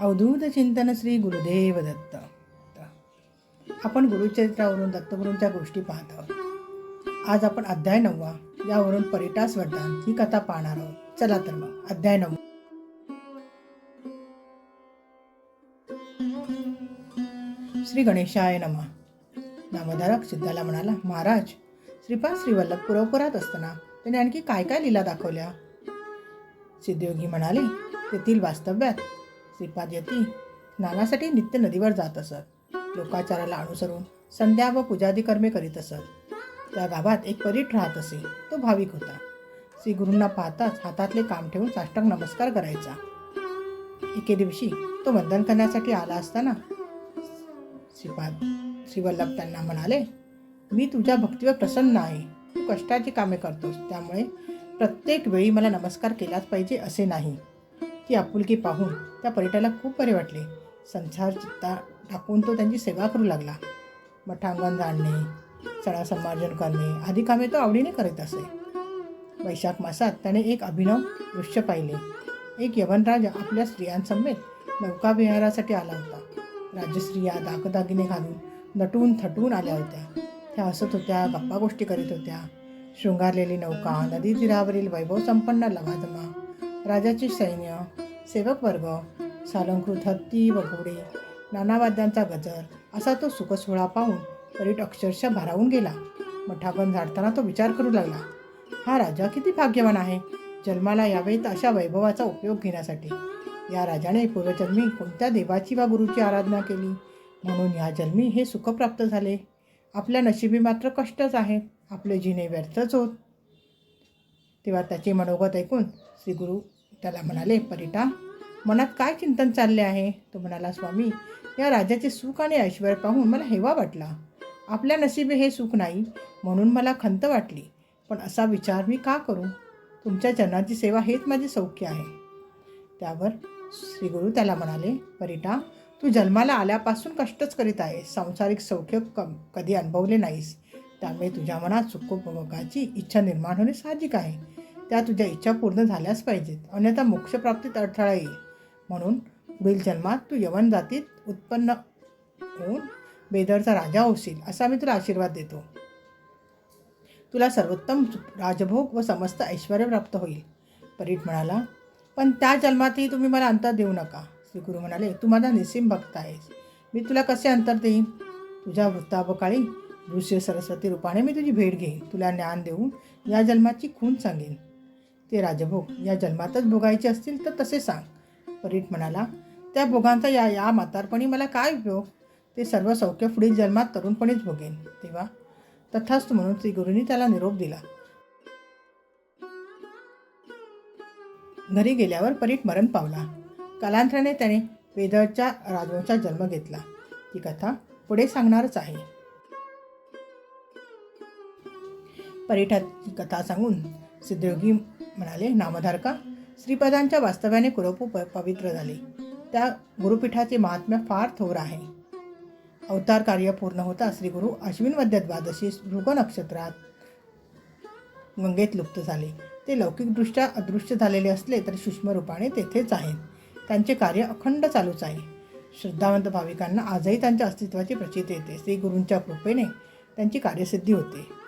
अवधूत चिंतन श्री गुरुदेव दत्त आपण गुरुचरित्रावरून दत्तगुरूंच्या गोष्टी पाहत आहोत. आज आपण अध्याय नववा यावरून परिटास वरदान ही कथा पाहणार आहोत. चला तर मग अध्याय नववा. श्री गणेशाय नमा. दामोदरक सिद्धाला म्हणाला महाराज श्रीपाद श्रीवल्लभ पुरवपुरात असताना त्याने आणखी काय काय लीला दाखवल्या? सिद्धयोगी म्हणाले तेथील वास्तव्यात श्रीपाद यती स्नानासाठी नित्य नदीवर जात असत. लोकाचाराला अनुसरून संध्या व पूजादी कर्मे करीत असत. त्या गावात एक परीट राहत असे तो भाविक होता. श्री गुरूंना पाहताच हातातले काम ठेवून साष्टांग नमस्कार करायचा. एके दिवशी तो वंदन करण्यासाठी आला असताना श्रीपाद श्रीवल्लभ त्यांना म्हणाले मी तुझ्या भक्तीवर प्रसन्न आहे. तू कष्टाची कामे करतोस. त्यामुळे प्रत्येक वेळी मला नमस्कार केलाच पाहिजे असे नाही. ती आपुलकी पाहून त्या पर्यटाला खूप बरे वाटले. संसार चित्ता टाकून तो त्यांची सेवा करू लागला. मठांगण जाणणे चढा संमार्जन करणे आदी कामे तो आवडीने करीत असे. वैशाख मासात त्याने एक अभिनव दृश्य पाहिले. एक यवनराज आपल्या स्त्रियांसमेत नौकाविहारासाठी आला होता. राजस्त्रिया दागदागिने घालून नटून थटून आल्या होत्या. त्या हसत होत्या गप्पा गोष्टी करीत होत्या. शृंगारलेली नौका नदी तीरावरील वैभवसंपन्न लवाजमा राजाचे सैन्य सेवक वर्ग सालंकृत हत्ती बघोडे नानावाद्यांचा गजर असा तो सुखसोहळा पाहून परीट अक्षरशः भारावून गेला. मठागण झाडताना तो विचार करू लागला हा राजा किती भाग्यवान आहे जन्माला यावेत तर अशा वैभवाचा उपयोग घेण्यासाठी. या राजाने पूर्वजन्मी कोणत्या देवाची वा गुरुची आराधना केली? म्हणून या जन्मी हे सुख प्राप्त झाले. आपल्या नशिबी मात्र कष्टच आहेत आपले जिने व्यर्थच होत. तेव्हा त्याचे मनोगत ऐकून श्री गुरु त्याला म्हणाले परिटा मनात काय चिंतन चालले आहे? तो म्हणाला स्वामी या राजाचे सुख आणि ऐश्वर पाहून मला हेवा वाटला. आपल्या नशिबी हे सुख नाही म्हणून मला खंत वाटली. पण असा विचार मी का करू? तुमच्या चरणाची सेवा हेच माझे सौख्य आहे. त्यावर श्री गुरु त्याला म्हणाले परिटा तू जन्माला आल्यापासून कष्टच करीत आहेस. सांसारिक सौख्य कम कधी अनुभवले नाहीस. त्यामुळे तुझ्या मनात सुखोपभोगाची इच्छा निर्माण होणे साहजिक आहे. त्या तुझ्या इच्छा पूर्ण झाल्याच पाहिजेत. अन्यथा मोक्षप्राप्तीत अडथळा येईल. म्हणून पुढील जन्मात तू यवन जातीत उत्पन्न होऊन बेदरचा राजा होशील असा मी तुला आशीर्वाद देतो. तुला सर्वोत्तम राजभोग व समस्त ऐश्वर प्राप्त होईल. परीट म्हणाला पण त्या जन्मातही तुम्ही मला अंतर देऊ नका. श्री गुरु म्हणाले तू माझा निसीम भक्त आहेस. मी तुला कसे अंतर देईन? तुझ्या वृत्तापकाळी ऋषी सरस्वती रूपाने मी तुझी भेट घेईन. तुला ज्ञान देऊन या जन्माची खून सांगेन. ते राजभोग या जन्मातच भोगायचे असतील तर तसे सांग. परीट म्हणाला त्या भोगांचा या या म्हातारपणी मला काय उपयोग? ते सर्व सौख्य पुढील जन्मात तरुणपणीच भोगेन. तेव्हा तथास्तु म्हणून श्री गुरुंनी त्याला निरोप दिला. घरी गेल्यावर परीट मरण पावला. कालांतराने त्याने वेदळच्या राजवंशात जन्म घेतला. ती कथा पुढे सांगणारच आहे. परिठाची कथा सांगून सिद्धयोगी म्हणाले नामधारका श्रीपदांच्या वास्तव्याने कुरोपू प पवित्र झाले. त्या गुरुपीठाचे महात्म्य फार थोर आहे. अवतार कार्य पूर्ण होता श्री गुरु अश्विन मध्य द्वादशी मृग नक्षत्रात गंगेत लुप्त झाले. ते लौकिकदृष्ट्या अदृश्य झालेले असले तरी सूक्ष्म रूपाने तेथेच आहेत. त्यांचे कार्य अखंड चालूच आहे. श्रद्धावंत भाविकांना आजही त्यांच्या अस्तित्वाची प्रचिती येते. श्री गुरूंच्या कृपेने त्यांची कार्यसिद्धी होते.